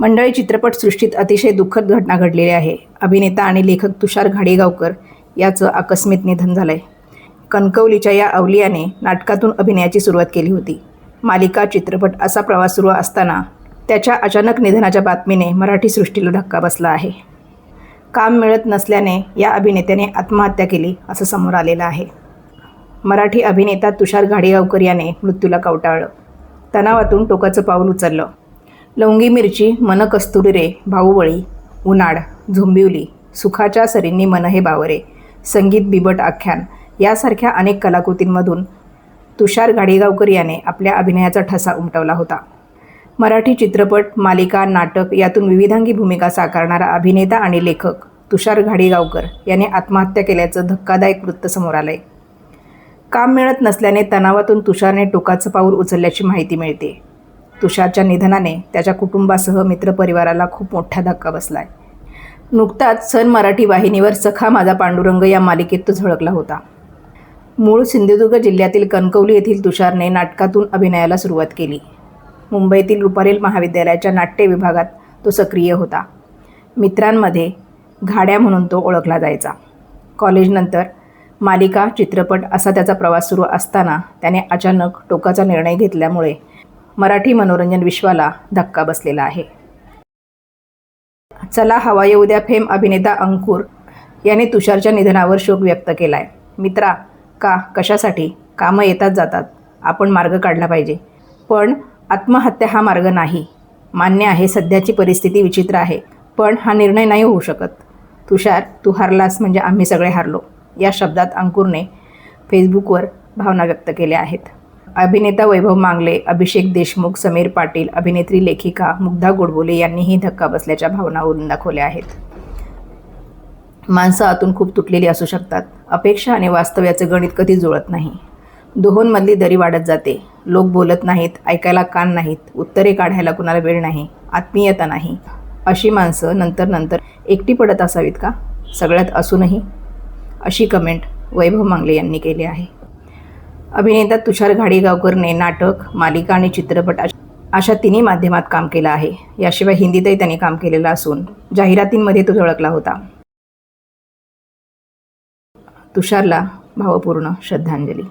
मंडळी चित्रपटसृष्टीत अतिशय दुःखद घटना घडलेली आहे. अभिनेता आणि लेखक तुषार घाडेगावकर याचं आकस्मिक निधन झालं आहे कणकवलीच्या या अवलियाने नाटकातून अभिनयाची सुरुवात केली होती. मालिका चित्रपट असा प्रवास सुरू असताना त्याच्या अचानक निधनाच्या बातमीने मराठी सृष्टीला धक्का बसला आहे. काम मिळत नसल्याने या अभिनेत्याने आत्महत्या केली असं समोर आलेलं आहे. मराठी अभिनेता तुषार घाडेगावकर याने मृत्यूला कवटाळलं. तणावातून टोकाचं पाऊल उचललं. लवंगी मिरची मन कस्तुरी रे भाऊबळी उन्हाळ झुंबिवली सुखाच्या सरींनी मन हे बावरे संगीत बिबट आख्यान यासारख्या अनेक कलाकृतींमधून तुषार गाडेगावकर याने आपल्या अभिनयाचा ठसा उमटवला होता. मराठी चित्रपट मालिका नाटक यातून विविधांगी भूमिका साकारणारा अभिनेता आणि लेखक तुषार घाडेगावकर याने आत्महत्या केल्याचं धक्कादायक वृत्त समोर आलंय. काम मिळत नसल्याने तणावातून तुषारने टोकाचं पाऊल उचलल्याची माहिती मिळते. तुषारच्या निधनाने त्याच्या कुटुंबासह मित्रपरिवाराला खूप मोठा धक्का बसला आहे नुकताच सन मराठी वाहिनीवर सखा माझा पांडुरंग या मालिकेत तो झळकला होता. मूळ सिंधुदुर्ग जिल्ह्यातील कणकवली येथील तुषारने नाटकातून अभिनयाला सुरुवात केली. मुंबईतील रुपारेल महाविद्यालयाच्या नाट्य विभागात तो सक्रिय होता. मित्रांमध्ये घाड्या म्हणून तो ओळखला जायचा. कॉलेजनंतर मालिका चित्रपट असा त्याचा प्रवास सुरू असताना त्याने अचानक टोकाचा निर्णय घेतल्यामुळे मराठी मनोरंजन विश्वाला धक्का बसलेला आहे. चला हवा येऊ द्या फेम अभिनेता अंकुर याने तुषारच्या निधनावर शोक व्यक्त केला आहे मित्रा का? कशासाठी? कामं येतात जातात. आपण मार्ग काढला पाहिजे. पण आत्महत्या हा मार्ग नाही. मान्य आहे सध्याची परिस्थिती विचित्र आहे. पण हा निर्णय नाही होऊ शकत. तुषार तू हरलास म्हणजे आम्ही सगळे हारलो. या शब्दात अंकुरने फेसबुकवर भावना व्यक्त केल्या आहेत. अभिनेता वैभव मांगले अभिषेक देशमुख समीर पाटील अभिनेत्री लेखिका मुग्धा गोडबोले यांनीही धक्का बसल्याच्या भावना उरून दाखवल्या आहेत. माणसं आतून खूप तुटलेली असू शकतात. अपेक्षा आणि वास्तव्याचं गणित कधी जुळत नाही. दोहोंमधली दरी वाढत जाते. लोक बोलत नाहीत ऐकायला कान नाहीत उत्तरे काढायला कुणाला वेळ नाही आत्मीयता नाही. अशी माणसं नंतर नंतर एकटी पडत असावीत का? सगळ्यात असूनही? अशी कमेंट वैभव मांगले यांनी केली आहे. अभिनेता तुषार घाडीगावकरने नाटक मालिका आणि चित्रपट अशा तिन्ही माध्यमात काम केलं आहे. याशिवाय हिंदीतही त्यांनी काम केलेलं असून जाहिरातींमध्ये तो झळकला होता. तुषारला भावपूर्ण श्रद्धांजली.